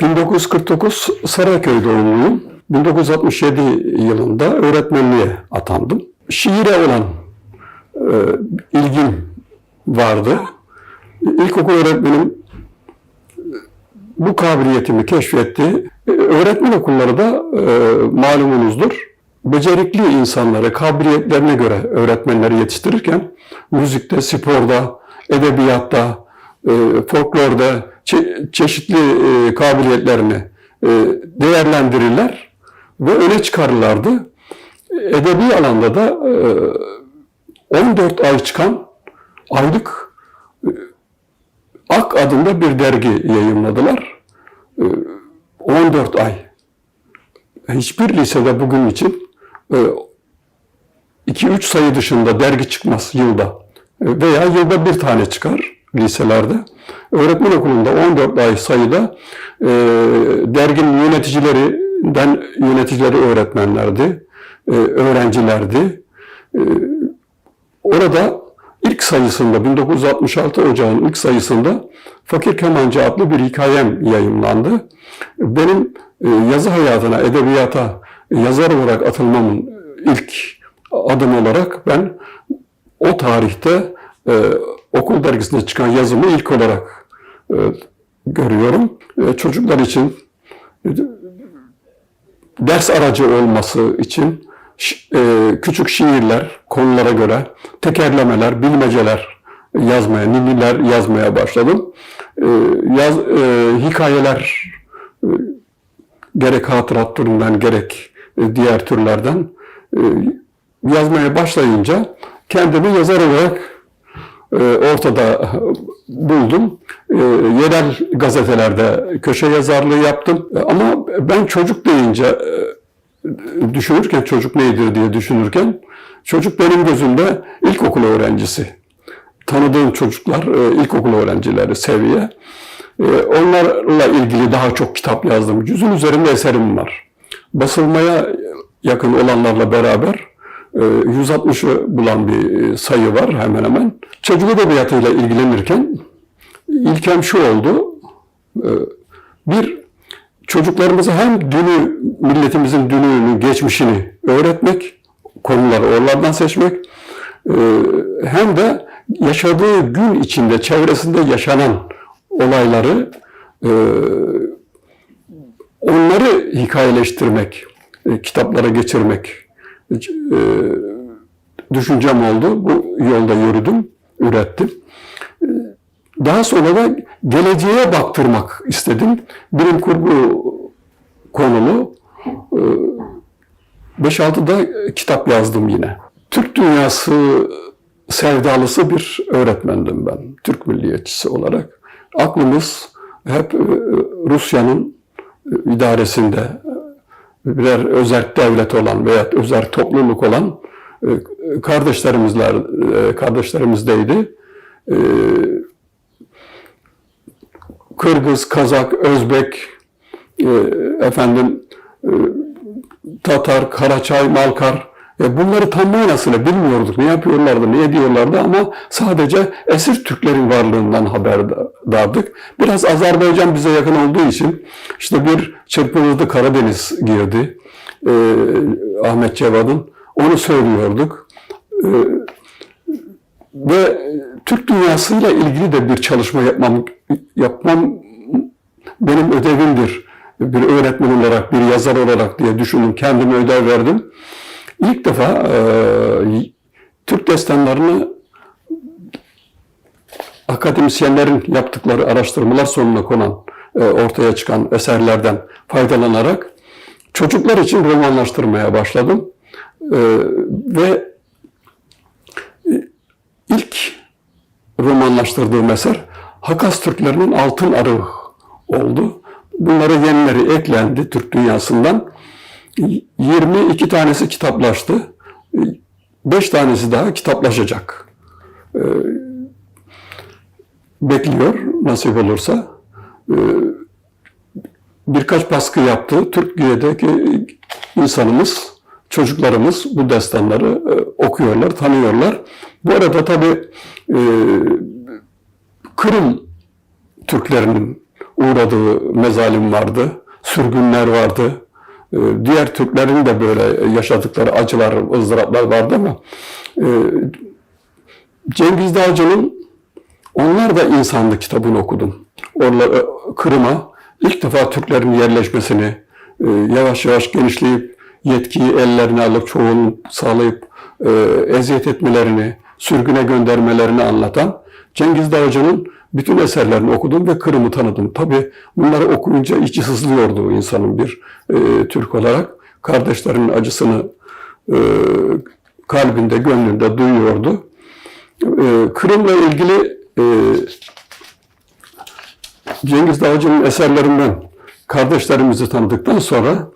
1949 Sarayköy doğumluyum. 1967 yılında öğretmenliğe atandım. Şiire olan e, ilgim vardı. İlkokul öğretmenim e, bu kabiliyetimi keşfetti. E, Öğretmen okulları da e, malumunuzdur. Becerikli insanları kabiliyetlerine göre öğretmenleri yetiştirirken müzikte, sporda, edebiyatta, e, folklorda çe- çeşitli e, kabiliyetlerini e, değerlendirirler ve öne çıkarırlardı. Edebi alanda da e, 14 ay çıkan aylık e, Ak adında bir dergi yayınladılar. E, 14 ay. Hiçbir lisede bugün için 2-3 sayı dışında dergi çıkmaz yılda. E, Veya yılda bir tane çıkar liselerde. Öğretmen okulunda 14 ay sayıda e, derginin yöneticilerinden yöneticileri öğretmenlerdi, e, öğrencilerdi. E, orada ilk sayısında 1966 Ocağı'nın ilk sayısında Fakir Kemancı adlı bir hikayem yayımlandı. Benim e, yazı hayatına, edebiyata yazar olarak atılmamın ilk adım olarak ben o tarihte e, okul dergisinde çıkan yazımı ilk olarak e, görüyorum. E, çocuklar için e, ders aracı olması için e, küçük şiirler konulara göre tekerlemeler, bilmeceler yazmaya, ninniler yazmaya başladım. E, yaz, e, hikayeler e, gerek hatırat türünden gerek e, diğer türlerden e, yazmaya başlayınca kendimi yazar olarak ortada buldum. E, Yerel gazetelerde köşe yazarlığı yaptım. E, Ama ben çocuk deyince e, düşünürken çocuk nedir diye düşünürken çocuk benim gözümde ilkokul öğrencisi. Tanıdığım çocuklar e, ilkokul öğrencileri seviye. Onlarla ilgili daha çok kitap yazdım. Yüzün üzerinde eserim var. Basılmaya yakın olanlarla beraber 160'ı bulan bir e, sayı var hemen hemen. Çocuk edebiyatıyla ilgilenirken ilkem şu oldu. E, Bir, çocuklarımıza hem dünü, milletimizin dününü, geçmişini öğretmek, konuları oralardan seçmek, e, hem de yaşadığı gün içinde, çevresinde yaşanan olayları onları hikayeleştirmek, kitaplara geçirmek düşüncem oldu. Bu yolda yürüdüm, ürettim. E, Daha sonra da geleceğe baktırmak istedim. Bilim kurgu konulu e, 5-6 da kitap yazdım yine. Türk dünyası sevdalısı bir öğretmendim ben. Türk milliyetçisi olarak. Aklımız hep e, Rusya'nın e, idaresinde e, birer özel devlet olan veya özel topluluk olan e, kardeşlerimizler e, kardeşlerimizdeydi. E, Kırgız, Kazak, Özbek, efendim Tatar, Karaçay, Malkar bunları tam manasıyla bilmiyorduk. Ne yapıyorlardı, ne ediyorlardı ama sadece esir Türklerin varlığından haberdardık. Biraz Azerbaycan bize yakın olduğu için işte bir çırpınırdı Karadeniz girdi. E, Ahmet Cevad'ın. Onu söylüyorduk. E, ve Türk dünyasıyla ilgili de bir çalışma yapmam yapmam benim ödevimdir. Bir öğretmen olarak, bir yazar olarak diye düşündüm. Kendime ödev verdim. İlk defa e, Türk destanlarını akademisyenlerin yaptıkları araştırmalar sonuna konan, e, ortaya çıkan eserlerden faydalanarak çocuklar için romanlaştırmaya başladım. E, ve ilk romanlaştırdığım eser Hakas Türklerinin Altın Arığı oldu. Bunlara yenileri eklendi Türk dünyasından. 22 tanesi kitaplaştı. 5 tanesi daha kitaplaşacak. Ee, Bekliyor nasip olursa. Ee, Birkaç baskı yaptı. Türkiye'deki insanımız, çocuklarımız bu destanları e, okuyorlar, tanıyorlar. Bu arada tabii e, Kırım Türklerinin uğradığı mezalim vardı, sürgünler vardı. E, diğer Türklerin de böyle yaşadıkları acılar, ızdıraplar vardı ama e, Cengiz Dağcı'nın Onlar da insandı kitabını okudum. Orada e, Kırım'a ilk defa Türklerin yerleşmesini, e, yavaş yavaş genişleyip yetkiyi ellerine alıp çoğunu sağlayıp eziyet etmelerini, sürgüne göndermelerini anlatan Cengiz Dağcı'nın bütün eserlerini okudum ve Kırım'ı tanıdım. Tabi bunları okuyunca içi sızlıyordu insanın bir e, Türk olarak. Kardeşlerinin acısını e, kalbinde, gönlünde duyuyordu. E, Kırım'la ilgili e, Cengiz Dağcı'nın eserlerinden kardeşlerimizi tanıdıktan sonra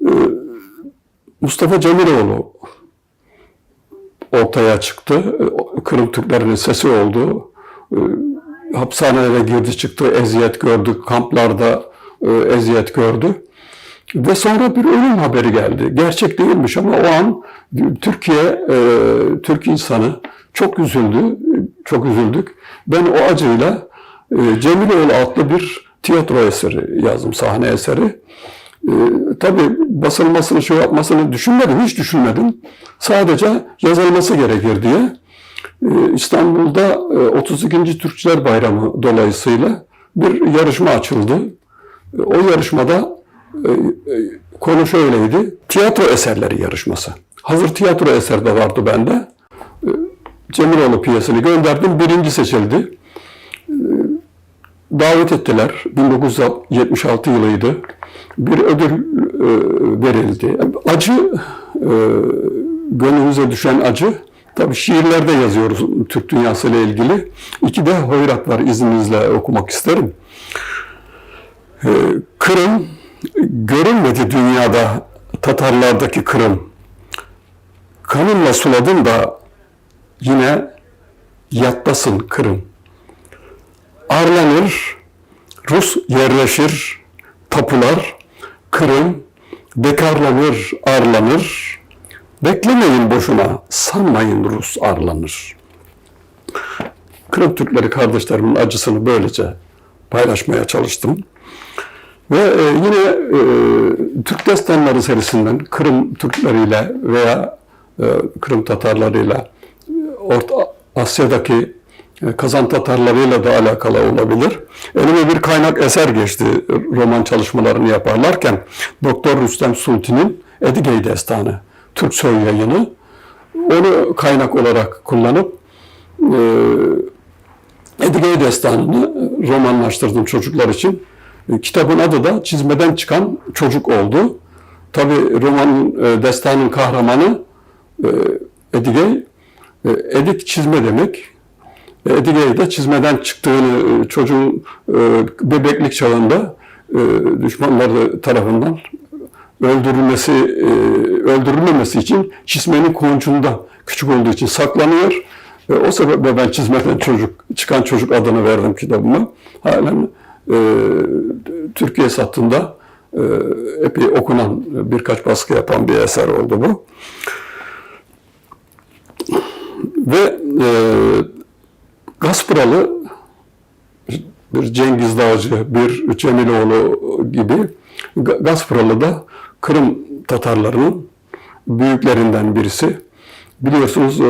e, Mustafa Cemiloğlu ortaya çıktı. E, Kırım Türklerinin sesi oldu. E, Hapishanelere girdi çıktı, eziyet gördü, kamplarda e, eziyet gördü. Ve sonra bir ölüm haberi geldi. Gerçek değilmiş ama o an Türkiye, e, Türk insanı çok üzüldü, çok üzüldük. Ben o acıyla e, Cemiloğlu adlı bir tiyatro eseri yazdım, sahne eseri. E, tabii basılmasını, şey yapmasını düşünmedim, hiç düşünmedim. Sadece yazılması gerekir diye. E, İstanbul'da e, 32. Türkçüler Bayramı dolayısıyla bir yarışma açıldı. E, o yarışmada e, e, konu şöyleydi. Tiyatro eserleri yarışması. Hazır tiyatro eseri de vardı bende. E, Cemiloğlu piyesini gönderdim. Birinci seçildi. E, Davet ettiler. 1976 yılıydı. Bir ödül e, verildi. Acı, e, gönlümüze düşen acı. Tabii şiirlerde yazıyoruz Türk dünyası ile ilgili. İki de hoyrat var izninizle okumak isterim. E, Kırım görünmedi dünyada Tatarlardaki Kırım. Kanınla suladın da yine yattasın Kırım. Arlanır, Rus yerleşir, tapular, Kırım, bekarlanır, arlanır. Beklemeyin boşuna, sanmayın Rus arlanır. Kırım Türkleri kardeşlerimin acısını böylece paylaşmaya çalıştım. Ve e, yine e, Türk destanları serisinden Kırım Türkleriyle veya e, Kırım Tatarlarıyla e, Orta Asya'daki e, Kazan Tatarlarıyla da alakalı olabilir. Elime bir kaynak eser geçti roman çalışmalarını yaparlarken. Doktor Rüstem Sulti'nin Edigey Destanı, Türk Soy yayını. Onu kaynak olarak kullanıp e, Edigey Destanı'nı romanlaştırdım çocuklar için. E, Kitabın adı da Çizmeden Çıkan Çocuk oldu. Tabi romanın, e, destanın kahramanı e, Edigey, e, Edik çizme demek. E, de çizmeden çıktığını e, çocuğun e, bebeklik çağında e, düşmanları tarafından öldürülmesi, e, öldürülmemesi için çizmenin koncunda küçük olduğu için saklanıyor. E, o sebeple ben çizmeden çocuk, çıkan çocuk adını verdim kitabıma. Halen e, Türkiye sattığında e, epey okunan, birkaç baskı yapan bir eser oldu bu. Ve e, Gaspıralı bir Cengiz Dağcı, bir Cemiloğlu gibi Ga- Gaspıralı da Kırım Tatarlarının büyüklerinden birisi. Biliyorsunuz e,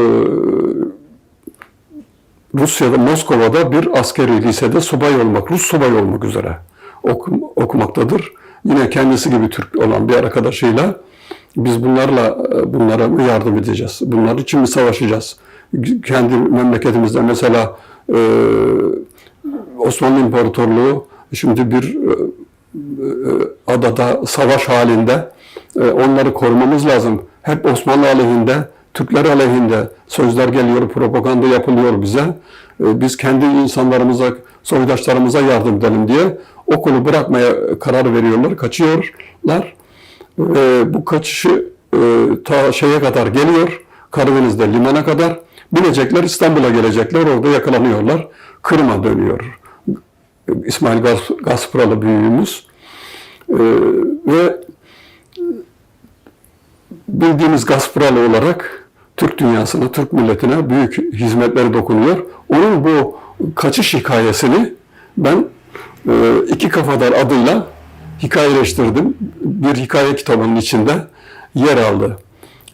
Rusya'da, Moskova'da bir askeri lisede subay olmak, Rus subay olmak üzere okum, okumaktadır. Yine kendisi gibi Türk olan bir arkadaşıyla biz bunlarla bunlara mı yardım edeceğiz? Bunlar için mi savaşacağız? Kendi memleketimizde mesela e, Osmanlı İmparatorluğu şimdi bir e, e, adada savaş halinde e, onları korumamız lazım. Hep Osmanlı aleyhinde, Türkler aleyhinde sözler geliyor, propaganda yapılıyor bize. E, Biz kendi insanlarımıza, soydaşlarımıza yardım edelim diye okulu bırakmaya karar veriyorlar, kaçıyorlar. Ve bu kaçışı e, ta şeye kadar geliyor, Karadeniz'de limana kadar. Binecekler, İstanbul'a gelecekler, orada yakalanıyorlar. Kırım'a dönüyor. İsmail Gas- Gaspıralı büyüğümüz. E, ve bildiğimiz Gaspıralı olarak Türk dünyasına, Türk milletine büyük hizmetleri dokunuyor. Onun bu kaçış hikayesini ben e, iki kafadar adıyla hikayeleştirdim. Bir hikaye kitabının içinde yer aldı.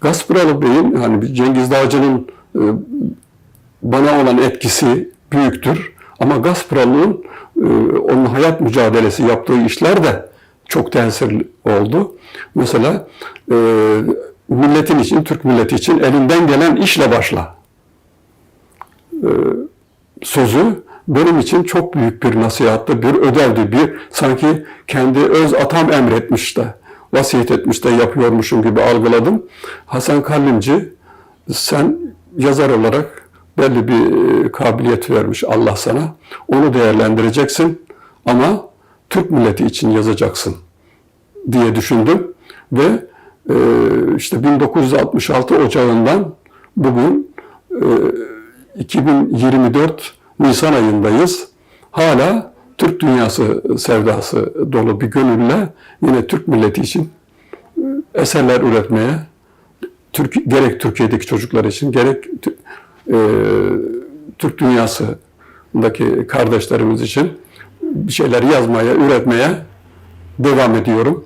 Gaspıralı Bey'in hani Cengiz Dağcı'nın e, bana olan etkisi büyüktür. Ama Gaspıralı'nın e, onun hayat mücadelesi yaptığı işler de çok tesirli oldu. Mesela e, milletin için, Türk milleti için elinden gelen işle başla sözü benim için çok büyük bir nasihattı, bir ödevdi. Bir sanki kendi öz atam emretmiş de, vasiyet etmiş de yapıyormuşum gibi algıladım. Hasan Kallimci sen yazar olarak belli bir e, kabiliyet vermiş Allah sana. Onu değerlendireceksin ama Türk milleti için yazacaksın diye düşündüm ve e, işte 1966 Ocağı'ndan bugün e, 2024 Nisan ayındayız. Hala Türk dünyası sevdası dolu bir gönülle yine Türk milleti için e, eserler üretmeye Türk, gerek Türkiye'deki çocuklar için gerek e, Türk dünyasındaki kardeşlerimiz için bir şeyler yazmaya, üretmeye devam ediyorum.